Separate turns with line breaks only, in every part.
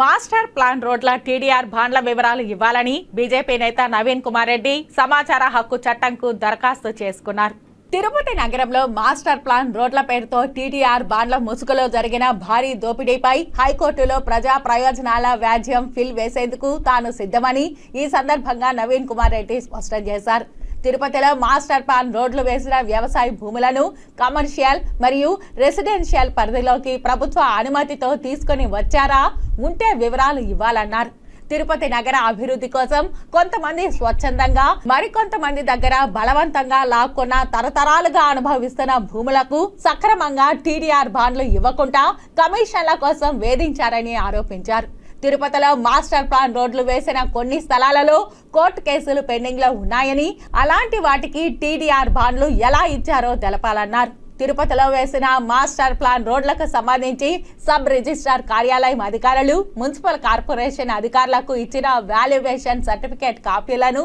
Master plan రోడ్ల TDR బాండ్ల వివరాలు ఇవ్వాలని బీజేపీ నేత నవీన్ కుమార్ రెడ్డి సమాచార హక్కు చట్టంకు దరఖాస్తు చేసుకున్నారు. తిరుపతి నగరంలో మాస్టర్ ప్లాన్ రోడ్ల పేరుతో టీటీఆర్ బాండ్ల ముసుగులో జరిగిన భారీ దోపిడీపై హైకోర్టులో ప్రజా ప్రయోజనాల వ్యాజ్యం ఫిల్ వేసేందుకు తాను సిద్ధమని ఈ సందర్భంగా నవీన్ కుమార్ రెడ్డి స్పష్టం చేశారు. తిరుపతిలో మాస్టర్ ప్లాన్ రోడ్లు వేసిన వ్యవసాయ భూములను కమర్షియల్ మరియు రెసిడెన్షియల్ పరిధిలోకి ప్రభుత్వ అనుమతితో తీసుకొని వచ్చారా? ఉంటే వివరాలు ఇవ్వాలన్నారు. తిరుపతి నగర అభివృద్ధి కోసం కొంతమంది స్వచ్ఛందంగా మరికొంతమంది దగ్గర బలవంతంగా లాక్కున్న తరతరాలుగా అనుభవిస్తున్న భూములకు సక్రమంగా టీడీఆర్ బాండ్లు ఇవ్వకుండా కమిషన్ల కోసం వేధించారని ఆరోపించారు. తిరుపతిలో మాస్టర్ ప్లాన్ రోడ్లు వేసిన కొన్ని స్థలాలలో కోర్టు కేసులు పెండింగ్లో ఉన్నాయని అలాంటి వాటికి టీడీఆర్ బాండ్లు ఎలా ఇచ్చారో తెలపాలన్నారు. తిరుపతిలో వేసిన మాస్టర్ ప్లాన్ రోడ్లకు సంబంధించి సబ్ రిజిస్ట్రార్ కార్యాలయం అధికారులు మున్సిపల్ కార్పొరేషన్ అధికారులకు ఇచ్చిన వాల్యుయేషన్ సర్టిఫికేట్ కాపీలను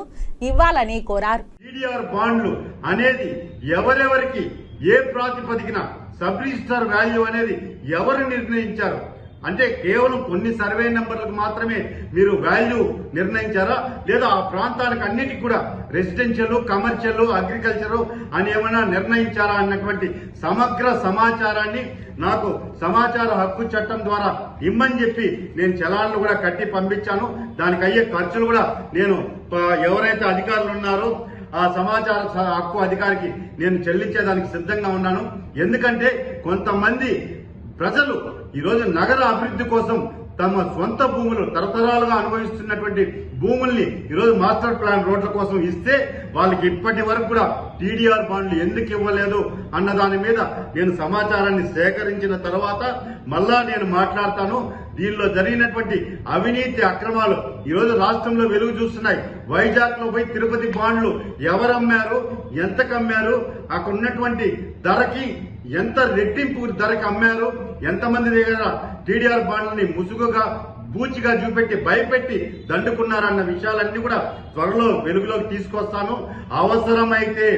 ఇవ్వాలని కోరారు.
బాండ్లు అనేది ఎవరెవరికి ఏ ప్రాతిపదికన సబ్ రిజిస్టర్ వాల్యూ అనేది ఎవరు నిర్ణయించారు? అంటే కేవలం కొన్ని సర్వే నెంబర్లకు మాత్రమే మీరు వాల్యూ నిర్ణయించారా? లేదా ఆ ప్రాంతానికి అన్నిటికి కూడా రెసిడెన్షియల్ కమర్షియల్ అగ్రికల్చర్ అని ఏమైనా నిర్ణయించారా అన్నటువంటి సమగ్ర సమాచారాన్ని నాకు సమాచార హక్కు చట్టం ద్వారా ఇమ్మని చెప్పి నేను చలాన్లు కూడా కట్టి పంపించాను. దానికి అయ్యే ఖర్చులు కూడా నేను ఎవరైతే అధికారులు ఉన్నారో ఆ సమాచార స- హక్కు అధికారికి నేను చెల్లించేదానికి సిద్ధంగా ఉన్నాను. ఎందుకంటే కొంతమంది ప్రజలు ఈరోజు నగర అభివృద్ధి కోసం తమ సొంత భూములు తరతరాలుగా అనుభవిస్తున్నటువంటి భూముల్ని ఈరోజు మాస్టర్ ప్లాన్ రోడ్ల కోసం ఇస్తే వాళ్ళకి ఇప్పటి వరకు కూడా టీడీఆర్ బాండ్లు ఎందుకు ఇవ్వలేదు అన్న దాని మీద నేను సమాచారాన్ని సేకరించిన తర్వాత మళ్ళా నేను మాట్లాడతాను. దీనిలో జరిగినటువంటి అవినీతి అక్రమాలు ఈరోజు రాష్ట్రంలో వెలుగు చూస్తున్నాయి. వైజాగ్లో పోయి తిరుపతి బాండ్లు ఎవరు అమ్మారు కమ్మారు అక్కడ ఉన్నటువంటి ధరకి ఎంత రెట్టింపు ధరకు అమ్మారు ఎంతమంది దగ్గర టీడీఆర్ బాండ్లని ముసుగుగా బూచిగా చూపెట్టి భయపెట్టి దండుకున్నారన్న విషయాలన్నీ కూడా త్వరలో వెలుగులోకి తీసుకొస్తాను. అవసరమైతే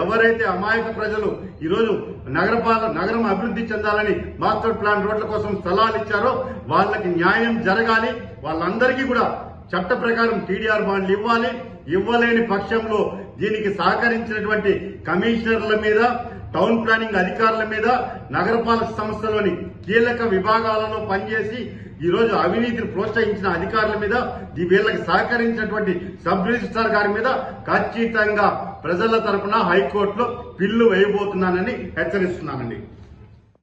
ఎవరైతే అమాయక ప్రజలు ఈరోజు నగరపాల నగరం అభివృద్ధి చెందాలని మాస్టర్ ప్లాన్ రోడ్ల కోసం స్థలాలు ఇచ్చారో వాళ్ళకి న్యాయం జరగాలి. వాళ్ళందరికీ కూడా చట్ట ప్రకారం టీడీఆర్ బాండ్లు ఇవ్వాలి. ఇవ్వలేని పక్షంలో దీనికి సహకరించినటువంటి కమిషనర్ల మీద టౌన్ ప్లానింగ్ అధికారుల మీద నగరపాలక సంస్థలోని కీలక విభాగాలలో పనిచేసి ఈ రోజు అవినీతిని ప్రోత్సహించిన అధికారుల మీద ఈ వీళ్ళకి సహకరించినటువంటి సబ్ రిజిస్ట్రార్ గారి మీద ఖచ్చితంగా ప్రజల తరఫున హైకోర్టులో పిల్లు వేయబోతున్నానని హెచ్చరిస్తున్నానండి.